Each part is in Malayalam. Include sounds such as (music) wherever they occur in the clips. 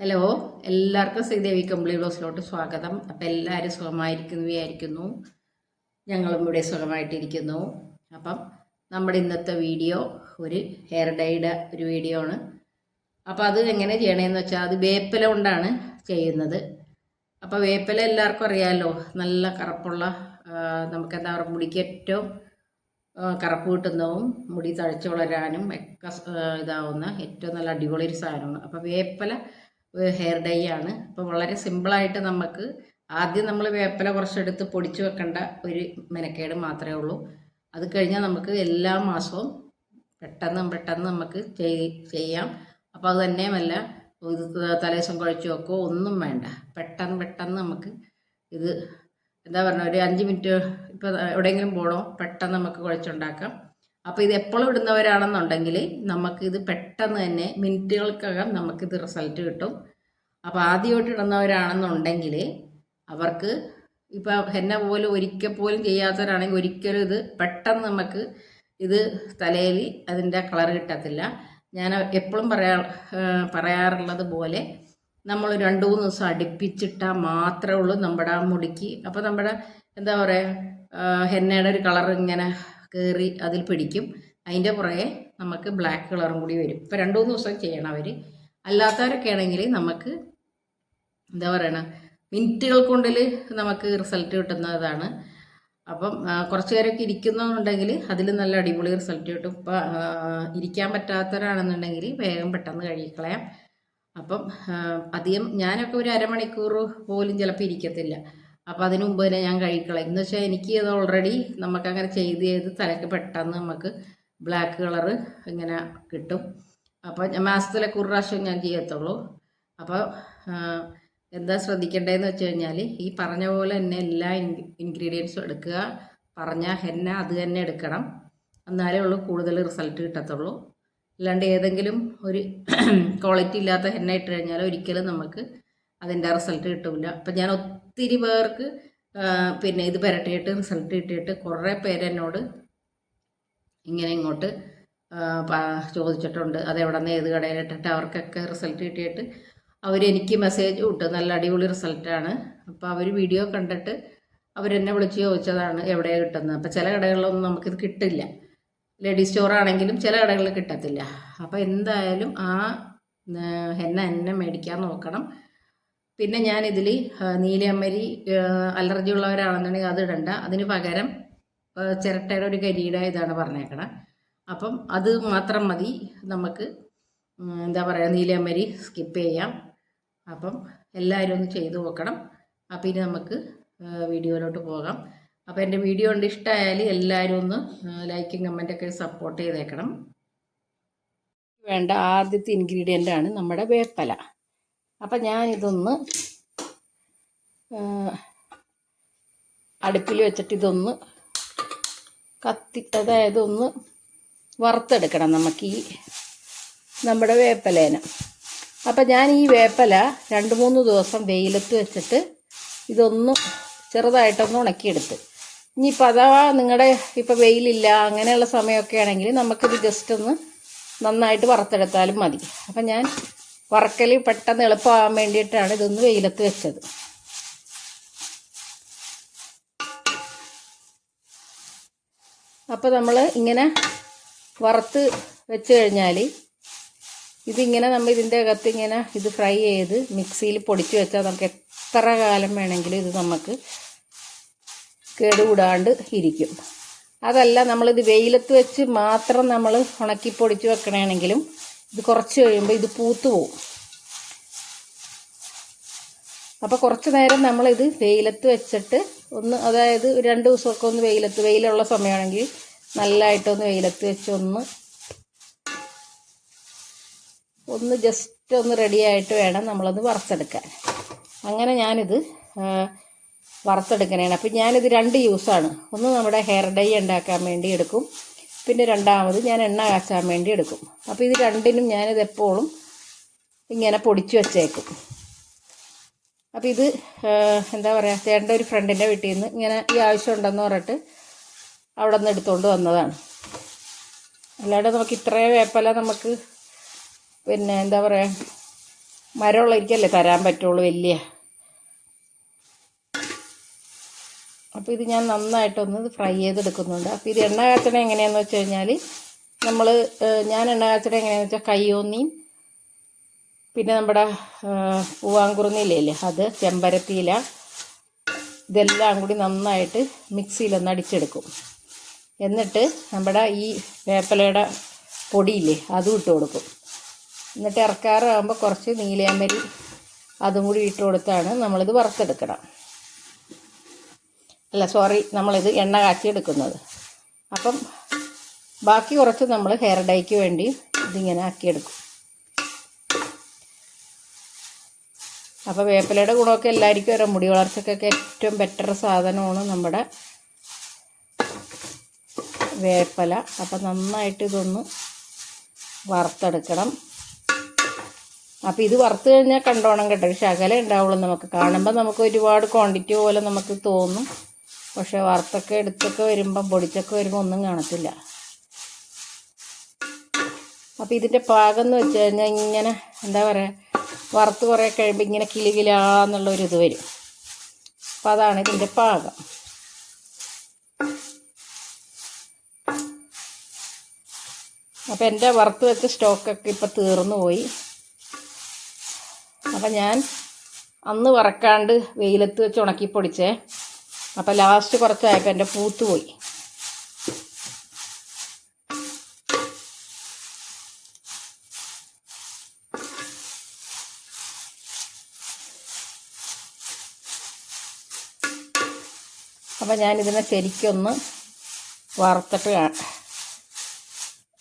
ഹലോ എല്ലാവർക്കും ശ്രീദേവി കമ്പിളി ബ്ലോസിലോട്ട് സ്വാഗതം. അപ്പം എല്ലാവരും സുഖമായിരിക്കുന്നു വിചാരിക്കുന്നു. ഞങ്ങളും ഇവിടെ സുഖമായിട്ടിരിക്കുന്നു. അപ്പം നമ്മുടെ ഇന്നത്തെ വീഡിയോ ഒരു ഹെയർ ഡൈയുടെ ഒരു വീഡിയോ ആണ്. അപ്പോൾ അത് എങ്ങനെ ചെയ്യണമെന്ന് വെച്ചാൽ അത് വേപ്പില കൊണ്ടാണ് ചെയ്യുന്നത്. അപ്പോൾ വേപ്പില എല്ലാവർക്കും അറിയാമല്ലോ നല്ല കറുപ്പുള്ള നമുക്ക് എന്താ പറയുക മുടിക്ക് ഏറ്റവും കറുപ്പ് കിട്ടുന്നതും മുടി തഴച്ചു വളരാനും ഒക്കെ ഇതാവുന്ന ഏറ്റവും നല്ല അടിപൊളി ഒരു സാധനമാണ്. അപ്പോൾ വേപ്പില ഹെയർ ഡൈ ആണ്. അപ്പോൾ വളരെ സിമ്പിളായിട്ട് നമുക്ക് ആദ്യം നമ്മൾ വേപ്പില കുറച്ചെടുത്ത് പൊടിച്ചു വെക്കേണ്ട ഒരു മെനക്കേട് മാത്രമേ ഉള്ളൂ. അത് കഴിഞ്ഞാൽ നമുക്ക് എല്ലാ മാസവും പെട്ടെന്ന് പെട്ടെന്ന് നമുക്ക് ചെയ് ചെയ്യാം. അപ്പോൾ അത് തന്നെയുമല്ല ഇത് തലേദിവസം കുഴച്ച് വെക്കോ ഒന്നും വേണ്ട. പെട്ടെന്ന് പെട്ടെന്ന് നമുക്ക് ഇത് എന്താ പറയുക ഒരു അഞ്ച് മിനിറ്റ് ഇപ്പോൾ എവിടെയെങ്കിലും പോകണോ പെട്ടെന്ന് നമുക്ക് കുഴച്ചുണ്ടാക്കാം. അപ്പോൾ ഇത് എപ്പോഴും ഇടുന്നവരാണെന്നുണ്ടെങ്കിൽ നമുക്കിത് പെട്ടെന്ന് തന്നെ മിനിറ്റുകൾക്കകം നമുക്കിത് റിസൾട്ട് കിട്ടും. അപ്പോൾ ആദ്യമായിട്ട് ഇടുന്നവരാണെന്നുണ്ടെങ്കിൽ അവർക്ക് ഇപ്പോൾ ഹെന്ന പോലും ഒരിക്കൽ പോലും ചെയ്യാത്തവരാണെങ്കിൽ ഒരിക്കലും ഇത് പെട്ടെന്ന് നമുക്ക് ഇത് തലയിൽ അതിന്റെ കളർ കിട്ടത്തില്ല. ഞാൻ എപ്പോഴും പറയാ പറയാറുള്ളത് പോലെ നമ്മൾ രണ്ട് മൂന്ന് ദിവസം അടുപ്പിച്ചിട്ടാൽ മാത്രമേ ഉള്ളൂ നമ്മുടെ മുടിക്ക്. അപ്പോൾ നമ്മുടെ എന്താ പറയുക ഹെന്നയുടെ ഒരു കളർ ഇങ്ങനെ കയറി അതിൽ പിടിക്കും. അതിന്റെ പുറകെ നമുക്ക് ബ്ലാക്ക് കളറും കൂടി വരും. ഇപ്പോൾ രണ്ട് മൂന്ന് ദിവസം ചെയ്യണം അവർ അല്ലാത്തവരൊക്കെ ആണെങ്കിൽ നമുക്ക് എന്താ പറയണ മിനിറ്റുകൾ കൊണ്ടിൽ നമുക്ക് റിസൾട്ട് കിട്ടുന്നതാണ്. അപ്പം കുറച്ച് പേരൊക്കെ ഇരിക്കുന്നുണ്ടെങ്കിൽ അതിൽ നല്ല അടിപൊളി റിസൾട്ട് കിട്ടും. ഇപ്പം ഇരിക്കാൻ പറ്റാത്തവരാണെന്നുണ്ടെങ്കിൽ വേഗം പെട്ടെന്ന് കഴുകിക്കളയാം. അപ്പം അധികം ഞാനൊക്കെ ഒരു അരമണിക്കൂർ പോലും ചിലപ്പോൾ ഇരിക്കത്തില്ല. അപ്പം അതിനു മുമ്പ് തന്നെ ഞാൻ കഴിക്കള. എന്ന് വെച്ചാൽ എനിക്ക് അത് ഓൾറെഡി നമുക്കങ്ങനെ ചെയ്ത് ചെയ്ത് തലയ്ക്ക് പെട്ടെന്ന് നമുക്ക് ബ്ലാക്ക് കളറ് ഇങ്ങനെ കിട്ടും. അപ്പോൾ ഞാൻ മാസത്തിലൊക്കെ ഒരു പ്രാവശ്യം ഞാൻ ചെയ്യത്തുള്ളൂ. അപ്പോൾ എന്താ ശ്രദ്ധിക്കേണ്ടതെന്ന് വെച്ച് കഴിഞ്ഞാൽ ഈ പറഞ്ഞ പോലെ തന്നെ എല്ലാ ഇൻഗ്രീഡിയൻസും എടുക്കുക. പറഞ്ഞ ഹെന്ന അത് തന്നെ എടുക്കണം. എന്നാലേ ഉള്ളൂ കൂടുതൽ റിസൾട്ട് കിട്ടത്തുള്ളൂ. അല്ലാണ്ട് ഏതെങ്കിലും ഒരു (clears throat) ക്വാളിറ്റി ഇല്ലാത്ത ഹെന്ന ഇട്ട് കഴിഞ്ഞാൽ ഒരിക്കലും നമുക്ക് അതിന്റെ റിസൾട്ട് കിട്ടില്ല അപ്പം ഞാൻ ഒത്തിരി പേർക്ക് പിന്നെ ഇത് പുരട്ടിയിട്ട് റിസൾട്ട് കിട്ടിയിട്ട് കുറേ പേരെന്നോട് ഇങ്ങനെ ഇങ്ങോട്ട് ചോദിച്ചിട്ടുണ്ട്. അത് എവിടെ നിന്ന് ഏത് കടയിലിട്ടിട്ട് അവർക്കൊക്കെ റിസൾട്ട് കിട്ടിയിട്ട് അവരെനിക്ക് മെസ്സേജ് വിട്ടു നല്ല അടിപൊളി റിസൾട്ടാണ് അപ്പോൾ അവർ വീഡിയോ കണ്ടിട്ട് അവരെന്നെ വിളിച്ച് ചോദിച്ചതാണ് എവിടെയാണ് കിട്ടുന്നത്. അപ്പോൾ ചില കടകളിലൊന്നും നമുക്കിത് കിട്ടില്ല. ലേഡി സ്റ്റോർ ആണെങ്കിലും ചില കടകളിൽ കിട്ടത്തില്ല. അപ്പോൾ എന്തായാലും ആ എന്നെ എന്നെ മേടിക്കാൻ നോക്കണം. പിന്നെ ഞാൻ ഇതിൽ നീലയമ്മരി അലർജി ഉള്ളവരാണെന്നുണ്ടെങ്കിൽ അത് ഇടണ്ട. അതിന് പകരം ചിരട്ടയുടെ ഒരു കരിയുടെ ഇതാണ് പറഞ്ഞേക്കണം. അപ്പം അത് മാത്രം മതി. നമുക്ക് എന്താ പറയുക നീലയമ്മരി സ്കിപ്പ് ചെയ്യാം. അപ്പം എല്ലാവരും ഒന്ന് ചെയ്തു നോക്കണം. അപ്പം ഇനി നമുക്ക് വീഡിയോയിലോട്ട് പോകാം. അപ്പോൾ എന്റെ വീഡിയോ കൊണ്ട് ഇഷ്ടമായാൽ എല്ലാവരും ഒന്ന് ലൈക്കും കമന്റൊക്കെ സപ്പോർട്ട് ചെയ്തേക്കണം. വേണ്ട ആദ്യത്തെ ഇൻഗ്രീഡിയന്റ് ആണ് നമ്മുടെ വേപ്പല. അപ്പം ഞാനിതൊന്ന് അടുപ്പിൽ വെച്ചിട്ട് ഇതൊന്ന് കത്തി അതായത് ഒന്ന് വറുത്തെടുക്കണം നമുക്ക് ഈ നമ്മുടെ വേപ്പലേന. അപ്പം ഞാൻ ഈ വേപ്പല രണ്ട് മൂന്ന് ദിവസം വെയിലത്ത് വെച്ചിട്ട് ഇതൊന്ന് ചെറുതായിട്ടൊന്ന് ഉണക്കിയെടുത്ത്. ഇനിയിപ്പോൾ അഥവാ നിങ്ങളുടെ ഇപ്പോൾ വെയിലില്ല അങ്ങനെയുള്ള സമയമൊക്കെ ആണെങ്കിൽ നമുക്കിത് ജസ്റ്റ് ഒന്ന് നന്നായിട്ട് വറുത്തെടുത്താലും മതി. അപ്പം ഞാൻ വറക്കൽ പെട്ടെന്ന് എളുപ്പമാകാൻ വേണ്ടിയിട്ടാണ് ഇതൊന്ന് വെയിലത്ത് വെച്ചത്. അപ്പോൾ നമ്മൾ ഇങ്ങനെ വറുത്ത് വെച്ച് കഴിഞ്ഞാൽ ഇതിങ്ങനെ നമ്മൾ ഇതിന്റെ അകത്ത് ഇങ്ങനെ ഇത് ഫ്രൈ ചെയ്ത് മിക്സിയിൽ പൊടിച്ച് വെച്ചാൽ നമുക്ക് എത്ര കാലം വേണമെങ്കിലും ഇത് നമുക്ക് കേടുകൂടാണ്ട് ഇരിക്കും. അതല്ല നമ്മളിത് വെയിലത്ത് വെച്ച് മാത്രം നമ്മൾ ഉണക്കി പൊടിച്ച് വെക്കണമെങ്കിലും ഇത് കുറച്ച് കഴിയുമ്പോൾ ഇത് പൂത്തു പോവും. അപ്പോൾ കുറച്ച് നേരം നമ്മളിത് വെയിലത്ത് വെച്ചിട്ട് ഒന്ന് അതായത് രണ്ട് ദിവസമൊക്കെ ഒന്ന് വെയിലത്ത് വെയിലുള്ള സമയമാണെങ്കിൽ നല്ലതായിട്ടൊന്ന് വെയിലത്ത് വെച്ച് ഒന്ന് ഒന്ന് ജസ്റ്റ് ഒന്ന് റെഡിയായിട്ട് വേണം നമ്മളൊന്ന് വറുത്തെടുക്കാൻ. അങ്ങനെ ഞാനിത് വറുത്തെടുക്കണേണ്. അപ്പം ഞാനിത് രണ്ട് യൂസാണ് ഒന്ന് നമ്മുടെ ഹെയർ ഡൈ ഉണ്ടാക്കാൻ വേണ്ടി എടുക്കും. പിന്നെ രണ്ടാമത് ഞാൻ എണ്ണ കാച്ചാൻ വേണ്ടി എടുക്കും. അപ്പോൾ ഇത് രണ്ടിനും ഞാനിത് എപ്പോഴും ഇങ്ങനെ പൊടിച്ച് വെച്ചേക്കും. അപ്പോൾ ഇത് എന്താ പറയുക ചേട്ടന്റെ ഒരു ഫ്രണ്ടിന്റെ വീട്ടിൽ നിന്ന് ഇങ്ങനെ ഈ ആവശ്യം ഉണ്ടെന്ന് പറഞ്ഞിട്ട് അവിടെ നിന്ന് എടുത്തുകൊണ്ട് വന്നതാണ്. അല്ലാണ്ട് നമുക്ക് ഇത്രയും വേപ്പല നമുക്ക് പിന്നെ എന്താ പറയുക മരമുള്ളതിരിക്കല്ലേ തരാൻ പറ്റുള്ളൂ വലിയ. അപ്പോൾ ഇത് ഞാൻ നന്നായിട്ടൊന്ന് ഫ്രൈ ചെയ്തെടുക്കുന്നുണ്ട്. അപ്പോൾ ഇത് എണ്ണ കാച്ചണ എങ്ങനെയാണെന്ന് വെച്ച് കഴിഞ്ഞാൽ നമ്മൾ ഞാൻ എണ്ണ കാച്ചണ എങ്ങനെയാണെന്ന് വെച്ചാൽ കയ്യോന്നിയും പിന്നെ നമ്മുടെ പൂവാങ്കുറുന്നില്ലേ അത് ചെമ്പരത്തിയില ഇതെല്ലാം കൂടി നന്നായിട്ട് മിക്സിയിലൊന്ന് അടിച്ചെടുക്കും. എന്നിട്ട് നമ്മുടെ ഈ വേപ്പലയുടെ പൊടിയില്ലേ അതും ഇട്ട് കൊടുക്കും. എന്നിട്ട് ഇറക്കാറാകുമ്പോൾ കുറച്ച് നീലയാമ്പരി അതും കൂടി ഇട്ട് കൊടുത്താണ് നമ്മളിത് വറുത്തെടുക്കണം. അല്ല സോറി നമ്മളിത് എണ്ണ കാച്ചി എടുക്കുന്നത് അപ്പം ബാക്കി കുറച്ച് നമ്മൾ ഹെയർ ഡൈക്ക് വേണ്ടി ഇതിങ്ങനെ ആക്കിയെടുക്കും. അപ്പോൾ വേപ്പിലയുടെ ഗുണമൊക്കെ എല്ലാവർക്കും ഓരോ മുടി വളർച്ചക്കൊക്കെ ഏറ്റവും ബെറ്റർ സാധനമാണ് നമ്മുടെ വേപ്പല. അപ്പം നന്നായിട്ട് ഇതൊന്ന് വറുത്തെടുക്കണം. അപ്പോൾ ഇത് വറുത്ത് കഴിഞ്ഞാൽ കണ്ടോണം കേട്ടോ. ഒരു ശകല ഉണ്ടാവുള്ളൂ നമുക്ക്. കാണുമ്പോൾ നമുക്ക് ഒരുപാട് ക്വാണ്ടിറ്റി പോലെ നമുക്ക് തോന്നും. പക്ഷേ വറുത്തൊക്കെ എടുത്തൊക്കെ വരുമ്പം പൊടിച്ചൊക്കെ വരുമ്പോൾ ഒന്നും കാണത്തില്ല. അപ്പോൾ ഇതിന്റെ പാകം എന്ന് വെച്ച് കഴിഞ്ഞാൽ ഇങ്ങനെ എന്താ പറയുക വറുത്ത് കുറേ കഴിയുമ്പോൾ ഇങ്ങനെ കിളികിലാന്നുള്ളൊരിത് വരും. അപ്പോൾ അതാണ് ഇതിന്റെ പാകം. അപ്പോൾ എന്റെ വറുത്ത് വെച്ച സ്റ്റോക്കൊക്കെ ഇപ്പോൾ തീർന്നു പോയി. അപ്പം ഞാൻ അന്ന് വറക്കാണ്ട് വെയിലത്ത് വെച്ച് ഉണക്കി പൊടിച്ചേ. അപ്പം ലാസ്റ്റ് കുറച്ചായപ്പോൾ എന്റെ പൂത്ത് പോയി. അപ്പം ഞാനിതിനെ ശരിക്കൊന്ന് വറുത്തിട്ട്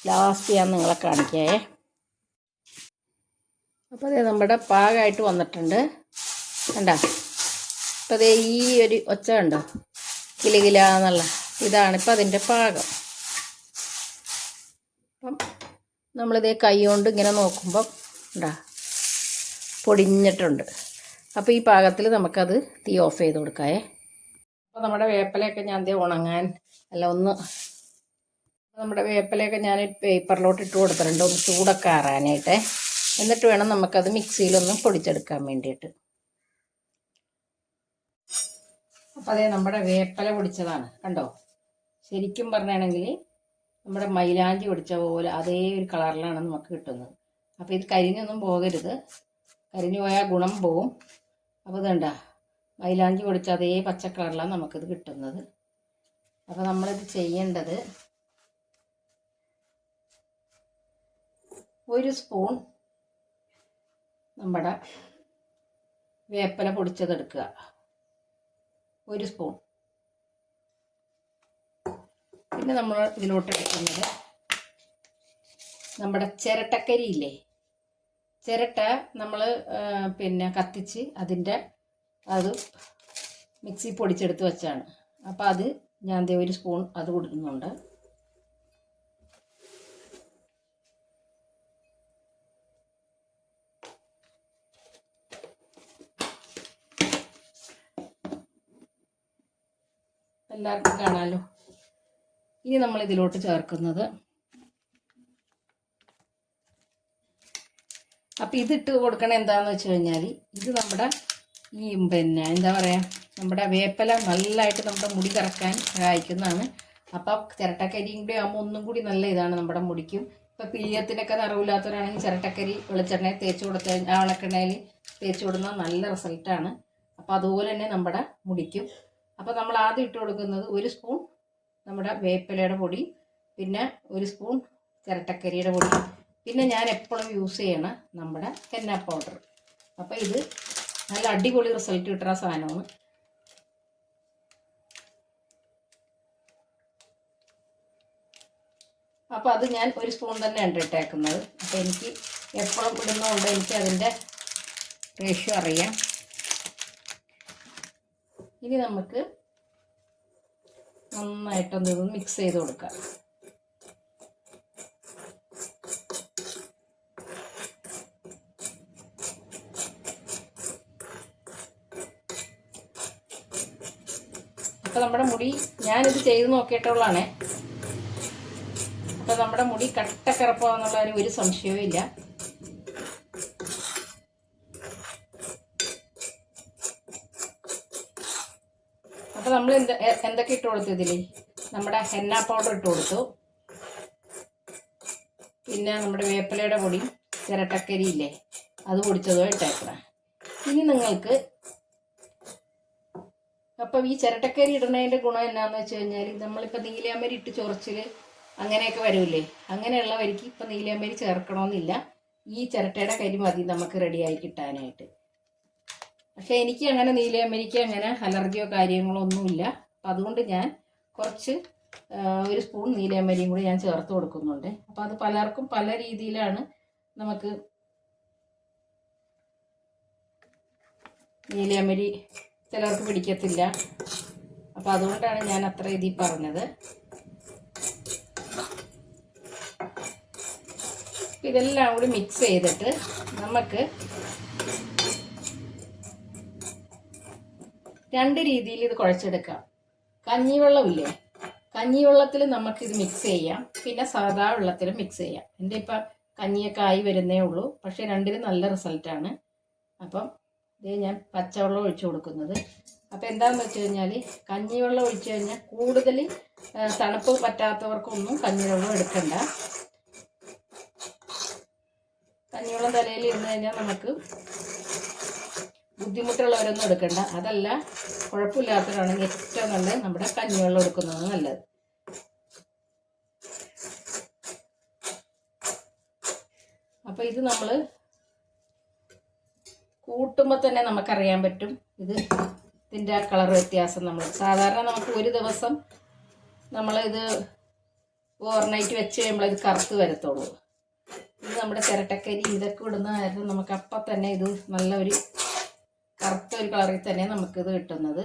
ലാസ്റ്റ് ഞാൻ നിങ്ങളെ കാണിക്കേ അപ്പോൾ അതേ നമ്മുടെ പാകമായിട്ട് വന്നിട്ടുണ്ട്. കണ്ട? അപ്പോൾ അതേ ഈ ഒരു ഒച്ച കണ്ടോ? കിലകില എന്നുള്ള. ഇതാണ് ഇപ്പം അതിന്റെ പാകം. അപ്പം നമ്മളിതേ കൈ കൊണ്ട് ഇങ്ങനെ നോക്കുമ്പം ഉണ്ടാ പൊടിഞ്ഞിട്ടുണ്ട്. അപ്പോൾ ഈ പാകത്തിൽ നമുക്കത് തീ ഓഫ് ചെയ്ത് കൊടുക്കാമേ. അപ്പോൾ നമ്മുടെ വേപ്പലയൊക്കെ ഞാൻ ദേ ഉണങ്ങാൻ അല്ല ഒന്ന് നമ്മുടെ വേപ്പലയൊക്കെ ഞാൻ പേപ്പറിലോട്ട് ഇട്ട് കൊടുത്തിട്ടുണ്ട് ഒന്ന് ചൂടൊക്കെ ആറാനായിട്ട്. എന്നിട്ട് വേണം നമുക്കത് മിക്സിയിലൊന്ന് പൊടിച്ചെടുക്കാൻ വേണ്ടിയിട്ട്. അപ്പം അതേ നമ്മുടെ വേപ്പല പൊടിച്ചതാണ്. കണ്ടോ? ശരിക്കും പറഞ്ഞാണെങ്കിൽ നമ്മുടെ മൈലാഞ്ചി പൊടിച്ച പോലെ അതേ ഒരു കളറിലാണ് നമുക്ക് കിട്ടുന്നത്. അപ്പോൾ ഇത് കരിഞ്ഞൊന്നും പോകരുത്. കരിഞ്ഞു പോയാൽ ഗുണം പോവും. അപ്പോൾ ഇതുണ്ട മൈലാഞ്ചി പൊടിച്ച അതേ പച്ച കളറിലാണ് നമുക്കിത് കിട്ടുന്നത്. അപ്പോൾ നമ്മളിത് ചെയ്യേണ്ടത് ഒരു സ്പൂൺ നമ്മുടെ വേപ്പല പൊടിച്ചതെടുക്കുക. ഒരു സ്പൂൺ പിന്നെ നമ്മൾ ഇതിലോട്ട് എടുക്കുന്നത് നമ്മുടെ ചിരട്ടക്കരി ഇല്ലേ ചിരട്ട നമ്മൾ പിന്നെ കത്തിച്ച് അതിന്റെ അത് മിക്സി പൊടിച്ചെടുത്ത് വെച്ചാണ്. അപ്പോൾ അത് ഞാൻ ദേ ഒരു സ്പൂൺ അത് കൊടുക്കുന്നുണ്ട്. എല്ലാവർക്കും കാണാമല്ലോ ഇനി നമ്മൾ ഇതിലോട്ട് ചേർക്കുന്നത്. അപ്പം ഇതിട്ട് കൊടുക്കണ എന്താണെന്ന് വെച്ച് കഴിഞ്ഞാൽ ഇത് നമ്മുടെ ഈ പിന്നെ എന്താ പറയുക നമ്മുടെ വേപ്പല നല്ലതായിട്ട് നമ്മുടെ മുടി കറക്കാൻ സഹായിക്കുന്നതാണ്. അപ്പം ചിരട്ടക്കരിയും കൂടി ആകുമ്പോൾ ഒന്നും കൂടി നല്ല ഇതാണ് നമ്മുടെ മുടിക്കും. ഇപ്പം പിഴിയത്തിനൊക്കെ നിറവില്ലാത്തവരാണെങ്കിൽ ചിരട്ടക്കരി വെളിച്ചെണ്ണയിൽ തേച്ച് കൊടുത്ത ആ വിളക്കെണ്ണയിൽ തേച്ച് കൊടുക്കുന്ന നല്ല റിസൾട്ടാണ്. അപ്പോൾ അതുപോലെ തന്നെ നമ്മുടെ മുടിക്കും. അപ്പോൾ നമ്മൾ ആദ്യം ഇട്ട് കൊടുക്കുന്നത് ഒരു സ്പൂൺ നമ്മുടെ വേപ്പിലയുടെ പൊടി പിന്നെ ഒരു സ്പൂൺ ചിരട്ടക്കരിയുടെ പൊടി പിന്നെ ഞാൻ എപ്പോഴും യൂസ് ചെയ്യണ നമ്മുടെ ഹെന്ന പൗഡർ അപ്പോൾ ഇത് നല്ല അടിപൊളി റിസൾട്ട് കിട്ടുന്ന സാധനമാണ്. അപ്പോൾ അത് ഞാൻ ഒരു സ്പൂൺ തന്നെ ഉണ്ട് ഇട്ടേക്കുന്നത്. അപ്പോൾ എനിക്ക് എപ്പോഴും ഇടുന്നതുകൊണ്ട് എനിക്ക് അതിന്റെ റേഷ്യോ അറിയാം. ഇനി നമുക്ക് നന്നായിട്ടൊന്ന് ഇത് മിക്സ് ചെയ്ത് കൊടുക്കാം. അപ്പോൾ നമ്മുടെ മുടി ഞാനിത് ചെയ്ത് നോക്കിയിട്ടുള്ളതാണേ. അപ്പോൾ നമ്മുടെ മുടി കട്ടക്കറപ്പാന്നുള്ള ഒരു സംശയവും ഇല്ല നമ്മൾ എന്ത് എന്തൊക്കെ ഇട്ട് കൊടുത്തു ഇതിൽ നമ്മുടെ ഹെന്ന പൗഡർ ഇട്ട് കൊടുത്തു. പിന്നെ നമ്മുടെ വേപ്പിലയുടെ പൊടി ചിരട്ടക്കരി ഇല്ലേ? അത് പൊടിച്ചതോ ഇട്ടേക്കണം. ഇനി നിങ്ങൾക്ക് അപ്പം ഈ ചിരട്ടക്കരി ഇടുന്നതിന്റെ ഗുണം എന്നാന്ന് വെച്ച് കഴിഞ്ഞാൽ നമ്മളിപ്പോൾ നീലിയാമ്പരി ഇട്ട് ചൊറിച്ചിൽ അങ്ങനെയൊക്കെ വരൂലേ അങ്ങനെയുള്ളവർക്ക് ഇപ്പം നീലിയാമ്പരി ചേർക്കണമെന്നില്ല ഈ ചിരട്ടയുടെ കരി മതി നമുക്ക് റെഡിയായി കിട്ടാനായിട്ട്. പക്ഷേ എനിക്ക് അങ്ങനെ നീലയമ്മരിക്ക് അങ്ങനെ അലർജിയോ കാര്യങ്ങളോ ഒന്നുമില്ല. അപ്പം അതുകൊണ്ട് ഞാൻ കുറച്ച് ഒരു സ്പൂൺ നീലയമ്മരിയും കൂടി ഞാൻ ചേർത്ത് കൊടുക്കുന്നുണ്ട്. അപ്പം അത് പലർക്കും പല രീതിയിലാണ് നമുക്ക് നീലയമ്മരി ചിലർക്ക് പിടിക്കത്തില്ല. അപ്പം അതുകൊണ്ടാണ് ഞാൻ അത്ര ഇതിൽ പറഞ്ഞത്. ഇതെല്ലാം കൂടി മിക്സ് ചെയ്തിട്ട് നമുക്ക് രണ്ട് രീതിയിൽ ഇത് കുഴച്ചെടുക്കാം. കഞ്ഞിവെള്ളമില്ലേ? കഞ്ഞിവെള്ളത്തിൽ നമുക്കിത് മിക്സ് ചെയ്യാം. പിന്നെ സാധാ വെള്ളത്തിൽ മിക്സ് ചെയ്യാം. എന്റെ ഇപ്പം കഞ്ഞിയൊക്കെ ആയി വരുന്നേ ഉള്ളൂ. പക്ഷേ രണ്ടിലും നല്ല റിസൾട്ടാണ് അപ്പം ഇത് ഞാൻ പച്ചവെള്ളം ഒഴിച്ചു കൊടുക്കുന്നത്. അപ്പം എന്താണെന്ന് വെച്ച് കഴിഞ്ഞാൽ കഞ്ഞിവെള്ളം ഒഴിച്ചു കഴിഞ്ഞാൽ കൂടുതൽ തണുപ്പ് പറ്റാത്തവർക്കൊന്നും കഞ്ഞിവെള്ളം എടുക്കണ്ട. കഞ്ഞിവെള്ളം തലയിൽ ഇരുന്ന് കഴിഞ്ഞാൽ നമുക്ക് ബുദ്ധിമുട്ടുള്ളവരൊന്നും എടുക്കണ്ട. അതല്ല കുഴപ്പമില്ലാത്തവരാണെങ്കിൽ ഏറ്റവും നല്ലത് നമ്മുടെ കഞ്ഞിവെള്ളം എടുക്കുന്നതാണ് നല്ലത്. അപ്പോൾ ഇത് നമ്മൾ കൂട്ടുമ്പോൾ തന്നെ നമുക്കറിയാൻ പറ്റും. ഇത് ഇതിന്റെ കളർ വ്യത്യാസം നമ്മൾ സാധാരണ നമുക്ക് ഒരു ദിവസം നമ്മൾ ഇത് ഓവർനൈറ്റ് വെച്ച് കഴിയുമ്പോൾ ഇത് കറുത്ത് വരത്തുള്ളൂ. ഇത് നമ്മുടെ ചിരട്ടക്കരി ഇതൊക്കെ ഇടുന്ന നമുക്ക് അപ്പം തന്നെ ഇത് നല്ല ഒരു കറുത്ത ഒരു കളറിൽ തന്നെ നമുക്കിത് കിട്ടുന്നത്.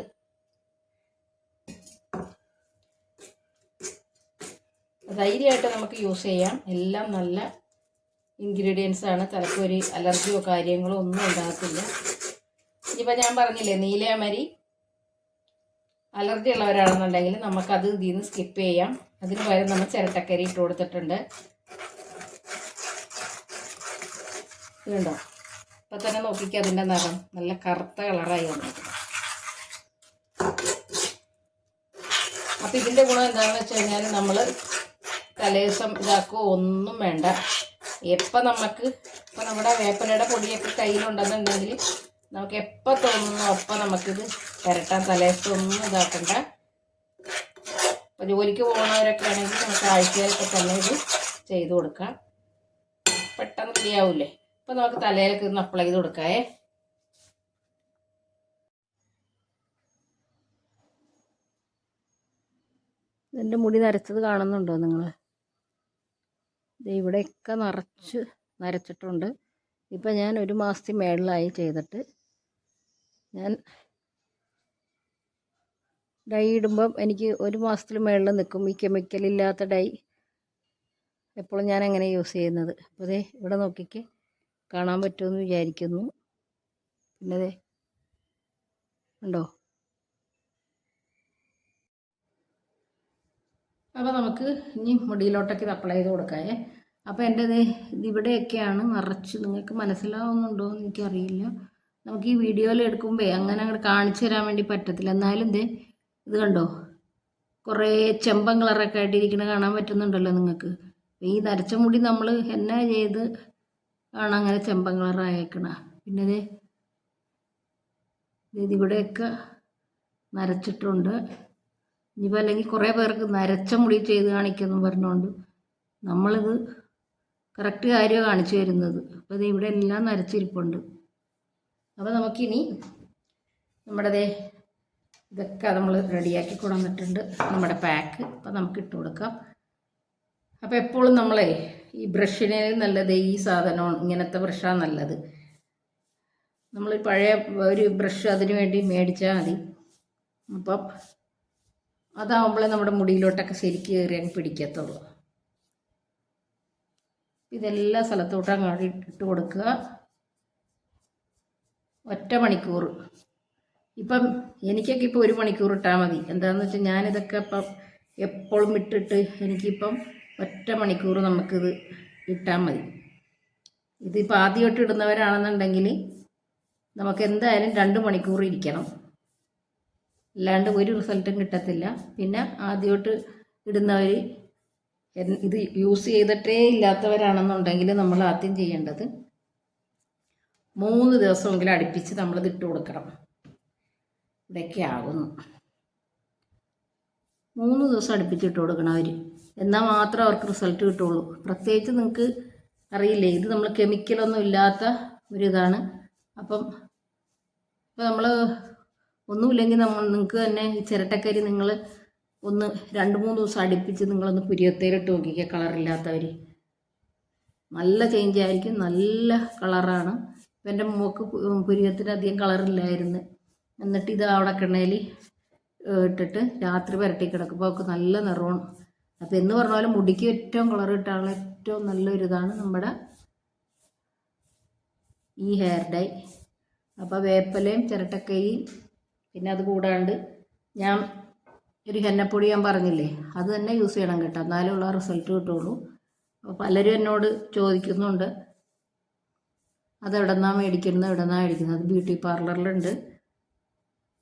ധൈര്യമായിട്ട് നമുക്ക് യൂസ് ചെയ്യാം. എല്ലാം നല്ല ഇൻഗ്രീഡിയൻസ് ആണ്. തലക്കൊരു അലർജിയോ കാര്യങ്ങളോ ഒന്നും ഉണ്ടാകത്തില്ല. ഇനിയിപ്പോൾ ഞാൻ പറഞ്ഞില്ലേ നീലയമരി അലർജി ഉള്ളവരാണെന്നുണ്ടെങ്കിൽ നമുക്കത് ഇതിൽ നിന്ന് സ്കിപ്പ് ചെയ്യാം. അതിന് പകരം നമ്മൾ ചിരട്ടക്കരി ഇട്ട് കൊടുത്തിട്ടുണ്ട്. ഇതുണ്ടോ? ഇപ്പൊ തന്നെ നോക്കിക്കുക അതിന്റെ നിറം. നല്ല കറുത്ത കളറായി വന്നിട്ടുണ്ട് അപ്പൊ ഇതിന്റെ ഗുണം എന്താണെന്ന് വെച്ച് കഴിഞ്ഞാൽ നമ്മൾ തലേദിവസം ഇതാക്കുക ഒന്നും വേണ്ട. എപ്പോൾ നമുക്ക് ഇപ്പൊ നമ്മുടെ വേപ്പിലയുടെ പൊടിയൊക്കെ കയ്യിലുണ്ടെന്നുണ്ടെങ്കിൽ നമുക്ക് എപ്പോൾ തോന്നുന്നു അപ്പം നമുക്കിത് പുരട്ടാൻ തലേദിവസം ഒന്നും ഇതാക്കണ്ട. ഇപ്പം ജോലിക്ക് പോകുന്നവരൊക്കെ ആണെങ്കിൽ നമുക്ക് ആഴ്ചയിലൊക്കെ തന്നെ ഇത് ചെയ്ത് കൊടുക്കാം. പെട്ടെന്ന് ശരിയാവൂലേ അപ്പം നമുക്ക് തലയിലൊക്കെ ഒന്ന് അപ്ലൈ ചെയ്ത് കൊടുക്കാവേ. എന്റെ മുടി നരച്ചത് കാണുന്നുണ്ടോ നിങ്ങൾ ഇവിടെയൊക്കെ നിറച്ച് നരച്ചിട്ടുണ്ട്. ഇപ്പം ഞാൻ ഒരു മാസത്തിൽ മേളിലായി ചെയ്തിട്ട് ഞാൻ ഡൈ ഇടുമ്പം എനിക്ക് ഒരു മാസത്തിൽ മേളിൽ നിൽക്കും. ഈ കെമിക്കലില്ലാത്ത ഡൈ എപ്പോഴും ഞാൻ അങ്ങനെ യൂസ് ചെയ്യുന്നത്. അപ്പോൾ ഇവിടെ നോക്കിക്ക്. കാണാൻ പറ്റുമെന്ന് വിചാരിക്കുന്നു. പിന്നെ ഉണ്ടോ? അപ്പോൾ നമുക്ക് ഇനി മുടിയിലോട്ടൊക്കെ ഇത് അപ്ലൈ ചെയ്ത് കൊടുക്കാമേ അപ്പോൾ എന്റെ ദേ ഇതിവിടെയൊക്കെയാണ് നിറച്ച്. നിങ്ങൾക്ക് മനസ്സിലാവുന്നുണ്ടോ എന്ന് എനിക്കറിയില്ല. നമുക്ക് ഈ വീഡിയോയിൽ എടുക്കുമ്പോൾ അങ്ങനെ അങ്ങോട്ട് കാണിച്ചു തരാൻ വേണ്ടി പറ്റത്തില്ല. എന്നാലും ദേ ഇത് കണ്ടോ? കുറേ ചെമ്പൻ കളറൊക്കെ ആയിട്ടിരിക്കണ കാണാൻ പറ്റുന്നുണ്ടല്ലോ നിങ്ങൾക്ക്. ഈ നരച്ച മുടി നമ്മൾ എന്നാ ചെയ്ത് ആണ് അങ്ങനെ ചെമ്പൻ കളറായേക്കണ പിന്നെ ദേ ഇത് ഇവിടെയൊക്കെ നരച്ചിട്ടുണ്ട്. ഇനിയിപ്പോൾ അല്ലെങ്കിൽ കുറേ പേർക്ക് നരച്ച മുടി ചെയ്ത് കാണിക്കുന്നു പറഞ്ഞുകൊണ്ട് നമ്മളിത് കറക്റ്റ് കാര്യമാണ് കാണിച്ചു തരുന്നത്. അപ്പോൾ ഇത് ഇവിടെ എല്ലാം നരച്ചിരിപ്പുണ്ട്. അപ്പോൾ നമുക്കിനി നമ്മുടേതേ ഇതൊക്കെ നമ്മൾ റെഡിയാക്കി കൊണ്ടുവന്നിട്ടുണ്ട്. നമ്മുടെ പാക്ക്. അപ്പോൾ നമുക്ക് ഇട്ട് കൊടുക്കാം. അപ്പോൾ എപ്പോഴും നമ്മളെ ഈ ബ്രഷിനെ നല്ലത് ഈ സാധനം ഇങ്ങനത്തെ ബ്രഷാണ് നല്ലത്. നമ്മൾ പഴയ ഒരു ബ്രഷ് അതിനു വേണ്ടി മേടിച്ചാൽ മതി. അപ്പം അതാവുമ്പോഴേ നമ്മുടെ മുടിയിലോട്ടൊക്കെ ശരിക്ക് കയറി അങ്ങ് പിടിക്കത്തുള്ളൂ ഇതെല്ലാ സ്ഥലത്തോട്ടും അങ്ങോട്ട് ഇട്ട് കൊടുക്കുക. ഒറ്റ മണിക്കൂർ. ഇപ്പം എനിക്കൊക്കെ ഇപ്പോൾ ഒരു മണിക്കൂർ ഇട്ടാൽ മതി. എന്താണെന്ന് വെച്ചാൽ ഞാനിതൊക്കെ ഇപ്പം എപ്പോഴും ഇട്ടിട്ട് എനിക്കിപ്പം ഒറ്റ മണിക്കൂർ നമുക്കിത് ഇട്ടാൽ മതി. ഇതിപ്പോൾ ആദ്യമായിട്ട് ഇടുന്നവരാണെന്നുണ്ടെങ്കിൽ നമുക്ക് എന്തായാലും രണ്ട് മണിക്കൂർ ഇരിക്കണം. അല്ലാണ്ട് ഒരു റിസൾട്ടും കിട്ടത്തില്ല. പിന്നെ ആദ്യമായിട്ട് ഇടുന്നവർ ഇത് യൂസ് ചെയ്തിട്ടേ ഇല്ലാത്തവരാണെന്നുണ്ടെങ്കിൽ നമ്മൾ ആദ്യം ചെയ്യേണ്ടത് മൂന്ന് ദിവസമെങ്കിലും അടുപ്പിച്ച് നമ്മളിത് ഇട്ട് കൊടുക്കണം. ഇതൊക്കെ ആകുന്നു. മൂന്ന് ദിവസം അടുപ്പിച്ചിട്ട് കൊടുക്കണം അവർ എന്നാൽ മാത്രമേ അവർക്ക് റിസൾട്ട് കിട്ടുള്ളൂ. പ്രത്യേകിച്ച് നിങ്ങൾക്ക് അറിയില്ലേ ഇത് നമ്മൾ കെമിക്കലൊന്നും ഇല്ലാത്ത ഒരിതാണ്. അപ്പം ഇപ്പോൾ നമ്മൾ ഒന്നുമില്ലെങ്കിൽ നമ്മൾ നിങ്ങൾക്ക് തന്നെ ഈ ചിരട്ടക്കരി നിങ്ങൾ ഒന്ന് രണ്ട് മൂന്ന് ദിവസം അടുപ്പിച്ച് നിങ്ങളൊന്ന് പുരിയത്തേലിട്ട് നോക്കിക്കുക കളറില്ലാത്തവർ നല്ല ചേഞ്ച് ആയിരിക്കും നല്ല കളറാണ് ഇപ്പം എന്റെ മോക്ക് പുരിയത്തിന് അധികം കളറില്ലായിരുന്നു എന്നിട്ട് ഇത് അവിടെ കിണയിൽ ഇട്ടിട്ട് രാത്രി പുരട്ടി കിടക്കുമ്പോൾ അവൾക്ക് നല്ല നിറമാണ് അപ്പോൾ എന്ന് പറഞ്ഞ മുടിക്ക് ഏറ്റവും കളർ കിട്ടാനുള്ള ഏറ്റവും നല്ലൊരു ഇതാണ് നമ്മുടെ ഈ ഹെയർ ഡൈ അപ്പോൾ വേപ്പലയും ചിരട്ടക്കൈയും പിന്നെ അത് കൂടാണ്ട് ഞാൻ ഒരു ഹെന്നപ്പൊടി ഞാൻ പറഞ്ഞില്ലേ അത് തന്നെ യൂസ് ചെയ്യണം കേട്ടോ. എന്നാലേ ഉള്ള റിസൾട്ട് കിട്ടുള്ളൂ. അപ്പോൾ പലരും എന്നോട് ചോദിക്കുന്നുണ്ട് അത് എവിടെന്നാ മേടിക്കുന്നത്? എവിടെന്നാണ് മേടിക്കുന്നത്? അത് ബ്യൂട്ടി പാർലറിലുണ്ട്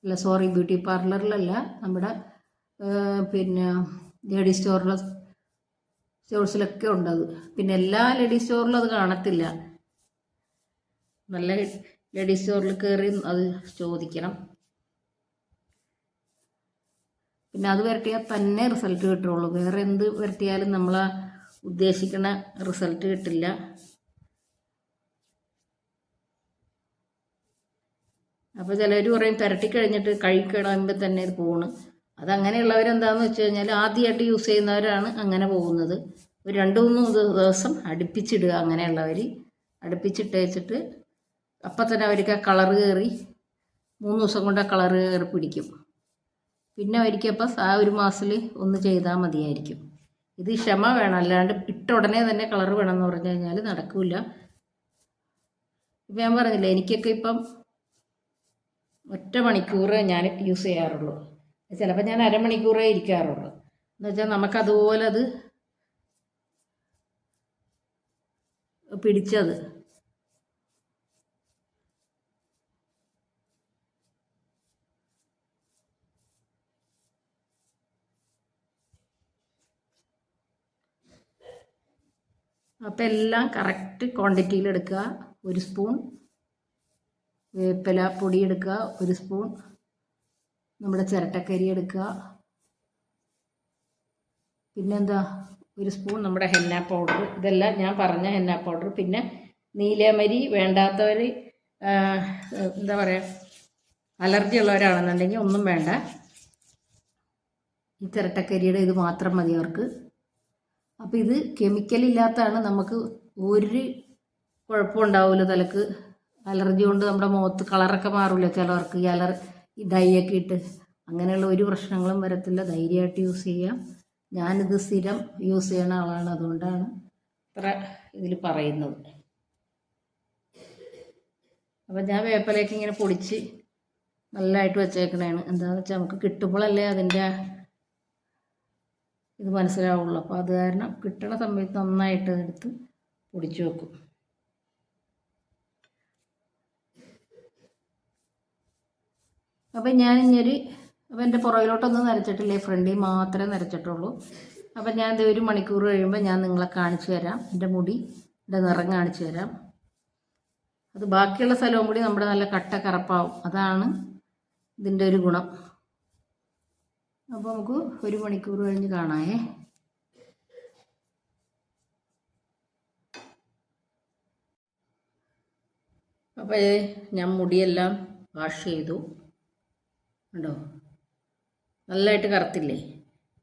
അല്ല സോറി ബ്യൂട്ടി പാർലറിലല്ല നമ്മുടെ പിന്നെ ലേഡി സ്റ്റോറിലെ സ്റ്റോഴ്സിലൊക്കെ ഉണ്ട് അത് പിന്നെ എല്ലാ ലേഡി സ്റ്റോറിലും അത് കാണത്തില്ല. നല്ല ലേഡി സ്റ്റോറിൽ കയറി അത് ചോദിക്കണം. പിന്നെ അത് വരട്ടിയാൽ തന്നെ റിസൾട്ട് കിട്ടുള്ളൂ. വേറെ എന്ത് വരട്ടിയാലും നമ്മൾ ഉദ്ദേശിക്കുന്ന റിസൾട്ട് കിട്ടില്ല. അപ്പോൾ ചിലർ പറയും പുരട്ടി കഴിഞ്ഞിട്ട് കഴിക്കണമെങ്കിൽ തന്നെ ഇത് പോണ്. അതങ്ങനെയുള്ളവരെന്താണെന്ന് വെച്ച് കഴിഞ്ഞാൽ ആദ്യമായിട്ട് യൂസ് ചെയ്യുന്നവരാണ് അങ്ങനെ പോകുന്നത്. ഒരു രണ്ട് മൂന്ന് ദിവസം അടുപ്പിച്ചിടുക അങ്ങനെയുള്ളവർ അടുപ്പിച്ചിട്ട് വെച്ചിട്ട് അപ്പം തന്നെ അവർക്ക് ആ കളറ് കയറി മൂന്ന് ദിവസം കൊണ്ട് ആ കളറ് കയറി പിടിക്കും. പിന്നെ അവരിക്കപ്പം ആ ഒരു മാസത്തിൽ ഒന്ന് ചെയ്താൽ മതിയായിരിക്കും. ഇത് ക്ഷമ വേണം. അല്ലാണ്ട് ഇട്ട ഉടനെ തന്നെ കളർ എന്ന് പറഞ്ഞു കഴിഞ്ഞാൽ നടക്കില്ല ഇപ്പം ഞാൻ പറഞ്ഞില്ല എനിക്കൊക്കെ ഇപ്പം ഒറ്റ മണിക്കൂർ ഞാൻ യൂസ് ചെയ്യാറുള്ളൂ. ചിലപ്പോൾ ഞാൻ അരമണിക്കൂറേ ഇരിക്കാറുള്ളൂ. എന്ന് വെച്ചാൽ നമുക്കതുപോലെ അത് പിടിച്ചത്. അപ്പം എല്ലാം കറക്റ്റ് ക്വാണ്ടിറ്റിയിൽ എടുക്കുക. ഒരു സ്പൂൺ വേപ്പില പൊടി എടുക്കുക. ഒരു സ്പൂൺ നമ്മുടെ ചിരട്ടക്കരി എടുക്കുക. പിന്നെന്താ? ഒരു സ്പൂൺ നമ്മുടെ ഹെന്ന പൗഡർ. ഇതെല്ലാം ഞാൻ പറഞ്ഞ ഹെന്ന പൗഡർ. പിന്നെ നീലമരി വേണ്ടാത്തവർ എന്താ പറയുക അലർജി ഉള്ളവരാണെന്നുണ്ടെങ്കിൽ ഒന്നും വേണ്ട. ഈ ചിരട്ടക്കരിയുടെ ഇത് മാത്രം മതി അവർക്ക്. അപ്പോൾ ഇത് കെമിക്കൽ ഇല്ലാത്തതാണ്. നമുക്ക് ഒരു കുഴപ്പമുണ്ടാവില്ല തലക്ക്. അലർജി കൊണ്ട് നമ്മുടെ മുഖത്ത് കളറൊക്കെ മാറില്ല ചിലവർക്ക്. ഈ അലർ ഈ ഡൈ ഒക്കെ ഇട്ട് അങ്ങനെയുള്ള ഒരു പ്രശ്നങ്ങളും വരത്തില്ല. ധൈര്യമായിട്ട് യൂസ് ചെയ്യാം. ഞാനിത് സ്ഥിരം യൂസ് ചെയ്യുന്ന ആളാണ്. അതുകൊണ്ടാണ് ഇത്ര ഇതിൽ പറയുന്നത്. അപ്പം ഞാൻ വേപ്പിലേക്ക് ഇങ്ങനെ പൊടിച്ച് നല്ലതായിട്ട് വെച്ചേക്കണേണ്. എന്താണെന്ന് വെച്ചാൽ നമുക്ക് കിട്ടുമ്പോഴല്ലേ അതിന്റെ ഇത് മനസ്സിലാവുള്ളൂ. അപ്പോൾ അത് കാരണം കിട്ടണ സമയത്ത് നന്നായിട്ട് എടുത്ത് പൊടിച്ചു വെക്കും. അപ്പം ഞാൻ ഇനിയൊരു അപ്പം എന്റെ പുറകിലോട്ടൊന്നും നരച്ചിട്ടില്ലേ ഫ്രണ്ടിൽ മാത്രമേ നരച്ചിട്ടുള്ളൂ. അപ്പം ഞാൻ ഇത് ഒരു മണിക്കൂർ കഴിയുമ്പോൾ ഞാൻ നിങ്ങളെ കാണിച്ചു തരാം. എന്റെ മുടി എന്റെ നിറം കാണിച്ചു തരാം. അത് ബാക്കിയുള്ള സ്ഥലവും കൂടി നമ്മുടെ നല്ല കട്ട കറപ്പാവും. അതാണ് ഇതിന്റെ ഒരു ഗുണം. അപ്പോൾ നമുക്ക് ഒരു മണിക്കൂർ കഴിഞ്ഞ് കാണാമേ. അപ്പോൾ ഞാൻ മുടിയെല്ലാം വാഷ് ചെയ്തു. കണ്ടോ? നല്ലതായിട്ട് കറുത്തില്ലേ?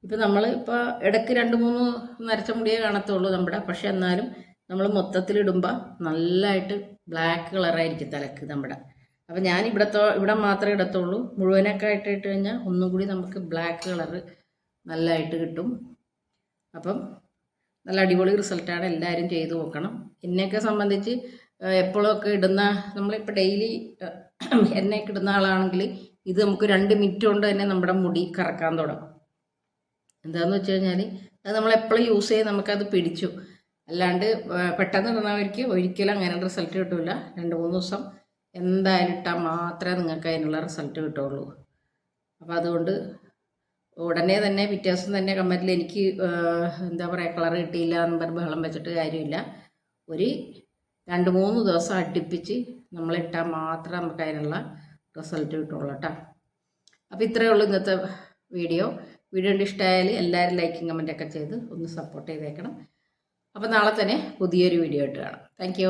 ഇപ്പം നമ്മൾ ഇപ്പോൾ ഇടയ്ക്ക് രണ്ട് മൂന്ന് നരച്ച മുടിയേ കാണത്തുള്ളൂ നമ്മുടെ പക്ഷെ എന്നാലും നമ്മൾ മൊത്തത്തിലിടുമ്പോൾ നല്ലതായിട്ട് ബ്ലാക്ക് കളറായിരിക്കും തലക്ക് നമ്മുടെ. അപ്പം ഞാൻ ഇവിടത്തോ ഇവിടെ മാത്രമേ ഇടത്തുള്ളൂ. മുഴുവനൊക്കെ ആയിട്ട് ഇട്ട് കഴിഞ്ഞാൽ ഒന്നും കൂടി നമുക്ക് ബ്ലാക്ക് കളറ് നല്ലതായിട്ട് കിട്ടും. അപ്പം നല്ല അടിപൊളി റിസൾട്ടാണ് എല്ലാവരും ചെയ്ത് നോക്കണം. എന്നെയൊക്കെ സംബന്ധിച്ച് എപ്പോഴൊക്കെ ഇടുന്ന നമ്മളിപ്പോൾ ഡെയിലി എണ്ണയൊക്കെ ഇടുന്ന ആളാണെങ്കിൽ ഇത് നമുക്ക് രണ്ട് മിനിറ്റ് കൊണ്ട് തന്നെ നമ്മുടെ മുടി കറക്കാൻ തുടങ്ങും. എന്താണെന്ന് വെച്ച് കഴിഞ്ഞാൽ അത് നമ്മൾ എപ്പോഴും യൂസ് ചെയ്ത് നമുക്കത് പിടിച്ചു. അല്ലാണ്ട് പെട്ടെന്ന് ഇടുന്നവർക്ക് ഒരിക്കലും അങ്ങനെ റിസൾട്ട് കിട്ടില്ല രണ്ട് മൂന്ന് ദിവസം എന്തായാലും ഇട്ടാൽ മാത്രമേ നിങ്ങൾക്ക് അതിനുള്ള റിസൾട്ട് കിട്ടുള്ളൂ. അപ്പോൾ അതുകൊണ്ട് ഉടനെ തന്നെ പിറ്റേ ദിവസം തന്നെ കമ്മറ്റിൽ എനിക്ക് എന്താ പറയുക കളർ കിട്ടിയില്ല എന്ന് പറഞ്ഞ് ബഹളം വെച്ചിട്ട് കാര്യമില്ല. ഒരു രണ്ട് മൂന്ന് ദിവസം അടുപ്പിച്ച് നമ്മളിട്ടാൽ മാത്രമേ നമുക്ക് അതിനുള്ള റിസൾട്ട് കിട്ടുള്ളൂ കേട്ടോ അപ്പോൾ ഇത്രയേ ഉള്ളൂ ഇന്നത്തെ വീഡിയോ വീഡിയോ ഇഷ്ടമായാൽ എല്ലാവരും ലൈക്കും കമന്റൊക്കെ ചെയ്ത് ഒന്ന് സപ്പോർട്ട് ചെയ്തേക്കണം. അപ്പോൾ നാളെ തന്നെ പുതിയൊരു വീഡിയോ ആയിട്ട് കാണാം. താങ്ക്